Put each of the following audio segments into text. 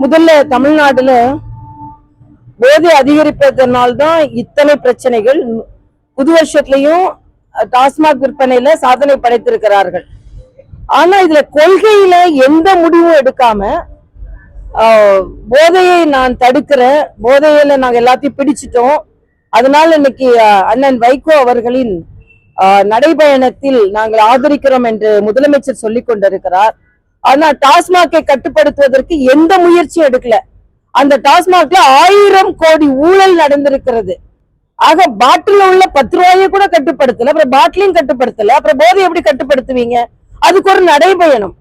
முதல்ல தமிழ்நாடுல போதை அதிகரிப்பதனால்தான் இத்தனை பிரச்சனைகள் புது வருஷத்துலயும் டாஸ்மாக் விற்பனையில சாதனை படைத்திருக்கிறார்கள். ஆனா இதுல கொள்கையில எந்த முடிவும் எடுக்காம ஆஹ், போதையை நான் தடுக்கிறேன் போதையில நாங்க எல்லாத்தையும் பிடிச்சிட்டோம். அதனால இன்னைக்கு அண்ணன் வைகோ அவர்களின் ஆஹ், நடைபயணத்தில் நாங்கள் ஆதரிக்கிறோம் என்று முதலமைச்சர் சொல்லிக் கொண்டிருக்கிறார். ஆனா டாஸ்மாகை கட்டுப்படுத்துவதற்கு எந்த முயற்சியும் எடுக்கல. அந்த டாஸ்மாக்ல ஆயிரம் கோடி ஊழல் நடந்திருக்கிறது. ஆக பாட்டில் உள்ள பத்து ரூபாயை கூட கட்டுப்படுத்தல அப்புறம் பாட்டிலையும் கட்டுப்படுத்தல அப்புறம் போதை எப்படி கட்டுப்படுத்துவீங்க? அதுக்கு ஒரு நடைபயணம்.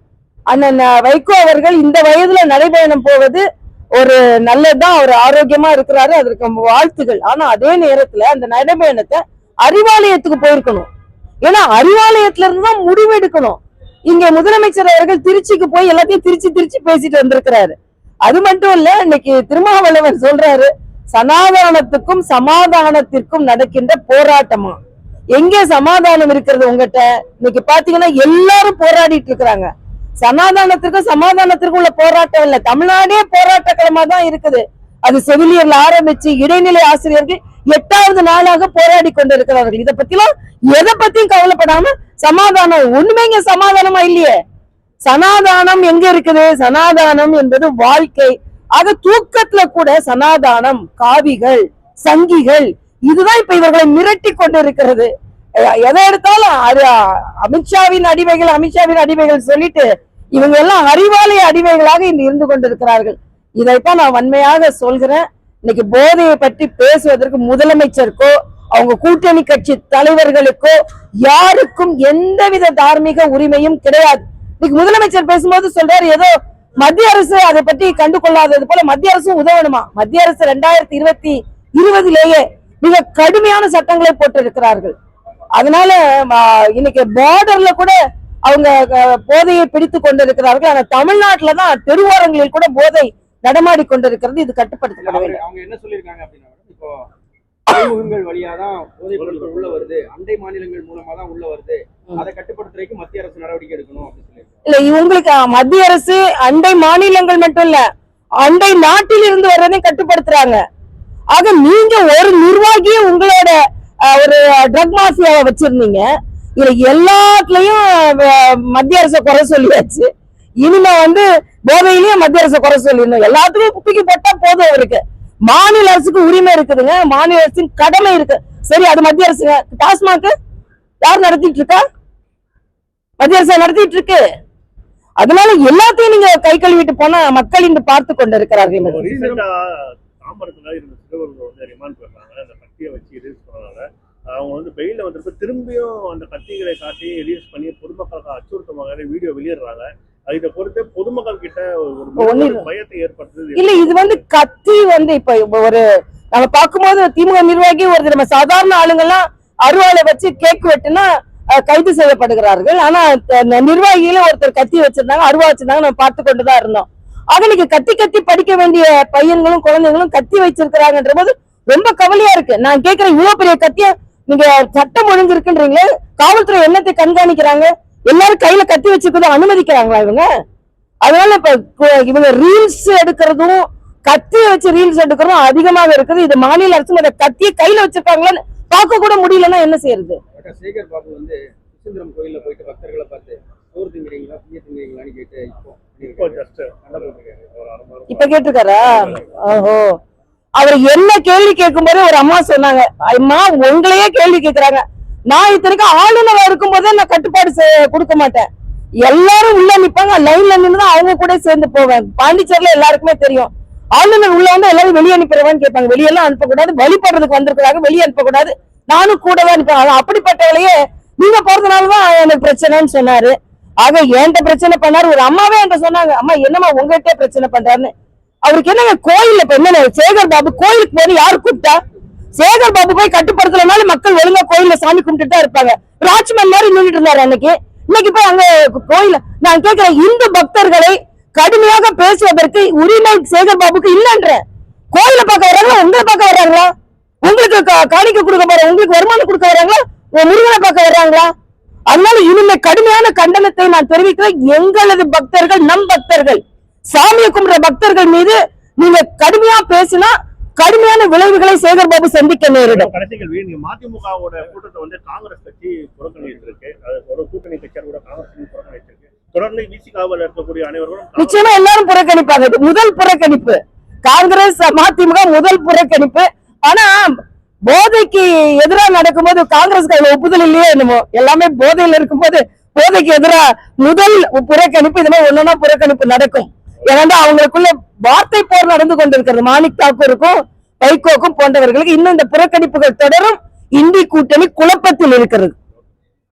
அண்ணன் வைகோ அவர்கள் இந்த வயதுல நடைபயணம் போவது ஒரு நல்லதுதான் அவர் ஆரோக்கியமா இருக்கிறாரு அதற்கு வாழ்த்துகள். ஆனா அதே நேரத்துல அந்த நடைபயணத்தை அறிவாலயத்துக்கு போயிருக்கணும். ஏன்னா அறிவாலயத்துல இருந்து தான் முடிவு எடுக்கணும் இங்க முதலமைச்சர் அவர்கள் திருச்சிக்கு போய் எல்லாத்தையும் திருச்சி திருச்சி பேசிட்டு வந்திருக்கிறாரு. அது மட்டும் இல்ல இன்னைக்கு திருமாவளவன் சொல்றாரு சனாதானத்துக்கும் சமாதானத்திற்கும் நடக்கின்ற போராட்டமா? எங்க சமாதானம் இருக்கிறது உங்ககிட்ட? இன்னைக்கு பாத்தீங்கன்னா எல்லாரும் போராடிட்டு இருக்கிறாங்க. சமாதானத்திற்கும் சமாதானத்திற்கும் உள்ள போராட்டம் இல்ல தமிழ்நாடே போராட்ட களமா தான் இருக்குது. அது செவிலியர்ல ஆரம்பிச்சு இடைநிலை ஆசிரியர்கள் எட்டாவது நாளாக போராடி கொண்டிருக்கிறார்கள் இதை பத்திலாம் எதை பத்தியும் கவலைப்படாம சமாதானம் ஒண்ணுமே இங்க சமாதானமா இல்லையே. சனாதானம் எங்க இருக்குது? சனாதானம் என்பது வாழ்க்கை. ஆக தூக்கத்துல கூட சனாதானம் காவிகள் சங்கிகள் இதுதான் இப்ப இவர்களை மிரட்டி கொண்டு இருக்கிறது எதை எடுத்தாலும் அது அமித்ஷாவின் அடிமைகள் அமித்ஷாவின் அடிமைகள் சொல்லிட்டு இவங்க எல்லாம் அறிவாலய அடிமைகளாக இன்று இருந்து கொண்டிருக்கிறார்கள். இதைத்தான் நான் வன்மையாக சொல்கிறேன். இன்னைக்கு போதையை பற்றி பேசுவதற்கு முதலமைச்சருக்கோ அவங்க கூட்டணி கட்சி தலைவர்களுக்கோ யாருக்கும் எந்தவித தார்மீக உரிமையும் கிடையாது. இன்னைக்கு முதலமைச்சர் பேசும்போது சொல்றாரு ஏதோ மத்திய அரசு அதை பற்றி கண்டு கொள்ளாதது போல மத்திய அரசும் உதவணுமா? மத்திய அரசு ரெண்டாயிரத்தி இருபத்தி இருபதிலேயே மிக கடுமையான சட்டங்களை போட்டிருக்கிறார்கள். அதனால இன்னைக்கு பார்டர்ல கூட அவங்க போதையை பிடித்து கொண்டிருக்கிறார்கள். ஆனா தமிழ்நாட்டுல தான் தெருவோரங்களில் கூட போதை நடமாடி கொண்டிருக்கிறது இது கட்டுப்படுத்தப்பட வேண்டும். அவங்க என்ன சொல்லியிருக்காங்க அப்படின்னா இப்போ துறைமுகங்கள் வழியா தான் போதைப் பொருட்கள் உள்ள வருது. அண்டை மாநிலங்கள் மூலமா தான் உள்ள வருது. அதை கட்டுப்படுத்துறதுக்கு மத்திய அரசு நடவடிக்கை எடுக்கணும் அப்படின்னு இல்ல இவங்களுக்கு மத்திய அரசு அண்டை மாநிலங்கள் மட்டும் இல்ல அண்டை நாட்டில் இருந்து வர்றதையும் கட்டுப்படுத்துறாங்க. ஆக நீங்க ஒரு நிர்வாகியே உங்களோட ஒரு ட்ரக் மாஃபியாவை வச்சிருந்தீங்க. இதுல எல்லாத்துலயும் மத்திய அரசை குறை சொல்லியாச்சு. இனிமே வந்து போதையிலயும் மத்திய அரசு குறை சொல்லிடணும் எல்லாத்துக்கும் குப்பிக்கு போட்டா போதும் அவருக்கு. மாநில அரசுக்கு உரிமை இருக்குதுங்க. மாநில அரசின் கடமை இருக்கு. சரி அது மத்திய அரசு டாஸ்மாக் யார் நடத்திட்டு இருக்கா? மத்திய அரசு நடத்திட்டு இருக்கு. அதனால எல்லாத்தையும் நீங்க கை கழுவிட்டு போனா மக்கள் இன்று பார்த்து கொண்டு இருக்கிறார்கள் சிறுவர்கள் வந்து அந்த வச்சு அவங்க வந்து பெயில வந்திருப்ப திரும்பியும் அந்த கத்திகளை காட்டி ரிலீஸ் பண்ணி பொதுமக்களுக்கு அச்சுறுத்தும் வீடியோ வெளியிடுறாங்க. இதை பொறுத்து பொதுமக்கள் கிட்ட ஒரு ஒண்ணு மிகப்பெரிய பயத்தை ஏற்படுத்துது இல்ல இது வந்து கத்தி வந்து இப்ப ஒரு நம்ம பார்க்கும்போது திமுக நிர்வாகி ஒரு நம்ம சாதாரண ஆளுங்கெல்லாம் அருவாளை வச்சு கேக் வெட்டுனா கைது செய்யப்படுகிறார்கள். ஆனா அஹ், நிர்வாகிகள ஒருத்தர் கத்தி வச்சிருந்தாங்க அருவா வச்சிருந்தாங்க நம்ம பார்த்து கொண்டுதான் இருந்தோம். நீங்க கத்தி கத்தி படிக்க வேண்டிய பையன்களும் குழந்தைகளும் கத்தி வச்சிருக்கிறாங்கன்ற போது ரொம்ப கவலையா இருக்கு. நான் கேக்குறேன் இவ்வளவு பெரிய கத்திய நீங்க சட்டம் ஒழுங்கு இருக்குன்றீங்களே காவல்துறை என்னத்தை கண்காணிக்கிறாங்க? எல்லாரும் கையில கத்தி வச்சிருக்கதும் அனுமதிக்கிறாங்களா இவங்க? அதனால இப்ப இவங்க ரீல்ஸ் எடுக்கிறதும் கத்திய வச்சு ரீல்ஸ் எடுக்கிறதும் அதிகமாக இருக்குது. இது மாநில அரசு அந்த கத்தியை கையில வச்சிருக்காங்களான்னு பார்க்க கூட முடியலன்னா என்ன செய்யறது? சேகர் பாபு வந்து சுசீந்திரம் கோயில்ல போயிட்டு பக்தர்களை பார்த்து சோறு திங்கிறீங்களா பிய திங்கிறீங்களான்னு கேட்டு இப்போ இப்போ பண்ணியிருக்காரு. ஜஸ்ட் சண்டை போட்டிருக்காரு. ஒரு அரை மணி இப்ப கேட்டிருக்காரா? ஓஹோ. அவர் என்ன கேள்வி கேட்கும்போது ஒரு அம்மா சொன்னாங்க அம்மா உங்களையே கேள்வி கேக்குறாங்க நான் இத்தனைக்கும் ஆளுநரா இருக்கும் போதே நான் கட்டுப்பாடு கொடுக்க மாட்டேன். எல்லாரும் உள்ள நிப்பாங்க லைன்ல நின்று தான் அவங்க கூட சேர்ந்து போவேன். பாண்டிச்சேரியில எல்லாருக்குமே தெரியும். ஆளுநர் உள்ள வந்து எல்லாரும் வெளியே அனுப்பிடுவான்னு கேட்பாங்க. வெளியெல்லாம் அனுப்பக்கூடாது வழிபடுறதுக்கு வந்திருக்கிறாங்க வெளியே அனுப்பக்கூடாது. நானும் கூட தான் நிற்பேன் அப்படிப்பட்டவளையே நீங்க போறதுனாலதான் எனக்கு பிரச்சனைன்னு சொன்னாரு. ஆக என்கிட்ட பிரச்சனை பண்ணாரு. ஒரு அம்மாவே என்கிட்ட சொன்னாங்க அம்மா என்னம்மா உங்ககிட்ட பிரச்சனை பண்றாருன்னு? அவருக்கு என்னங்க கோயில்ல இப்ப என்ன சேகர் பாபு கோயிலுக்கு போய் யாரு கூப்பிட்டா? சேகர் பாபு போய் கட்டுப்படுத்தலனால மக்கள் ஒழுங்கா கோயில்ல சாமி கும்பிட்டுதான் தான் இருப்பாங்க. ராஜ்மன் மாதிரி நின்றுட்டு இருந்தாரு அன்னைக்கு. இன்னைக்கு போய் அங்க கோயில நான் கேட்கிறேன் இந்து பக்தர்களை கடுமையாக பேசுவதற்கு உரிமை சேகர் பாபுக்கு இல்லைன்ற. கோயில பார்க்க வர்றாங்களா? உங்களை பார்க்க வர்றாங்களா? உங்களுக்கு கா- கொடுக்க போற உங்களுக்கு வருமானம் கொடுக்க வர்றாங்களா? முருகனை பார்க்க வர்றாங்களா? அதனால இனிமே கடுமையான கண்டனத்தை நான் தெரிவிக்கிறேன். எங்களது பக்தர்கள் நம் பக்தர்கள் சாமியை கும்பிடுற பக்தர்கள் மீது நீங்க கடுமையா பேசினா கடுமையான விளைவுகளை சேகர் பாபு சந்திக்க நேரிடும். மதிமுகவோட கூட்டத்தை வந்து காங்கிரஸ் கட்சி புறக்கணித்திருக்கு அது ஒரு கூட்டணி காங்கிரஸ் புறக்கணித்திருக்கு தொடர்ந்து விசிகாவில் இருக்கக்கூடிய அனைவரும் நிச்சயமா எல்லாரும் புறக்கணிப்பாங்க. இது முதல் புறக்கணிப்பு. காங்கிரஸ் மதிமுக முதல் புறக்கணிப்பு. ஆனா போதைக்கு எதிராக நடக்கும்போது காங்கிரஸ் கையில ஒப்புதல் இல்லையே என்னமோ? எல்லாமே போதையில இருக்கும்போது போதைக்கு எதிரா முதல் புறக்கணிப்பு. இது மாதிரி ஒன்னொன்னா புறக்கணிப்பு நடக்கும். ஏன்னா அவங்களுக்குள்ள வார்த்தை போர் நடந்து கொண்டிருக்கிறது. மாணிக் தாக்கூருக்கும் வைகோக்கும் போன்றவர்களுக்கு இன்னும் இந்த புறக்கணிப்புகள் தொடரும். இந்தி கூட்டணி குழப்பத்தில் இருக்கிறது.